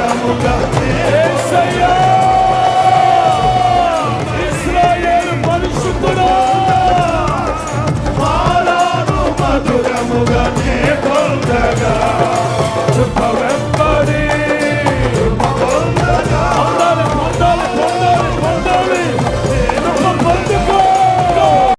అద్భుతముగా ఏసయ్యా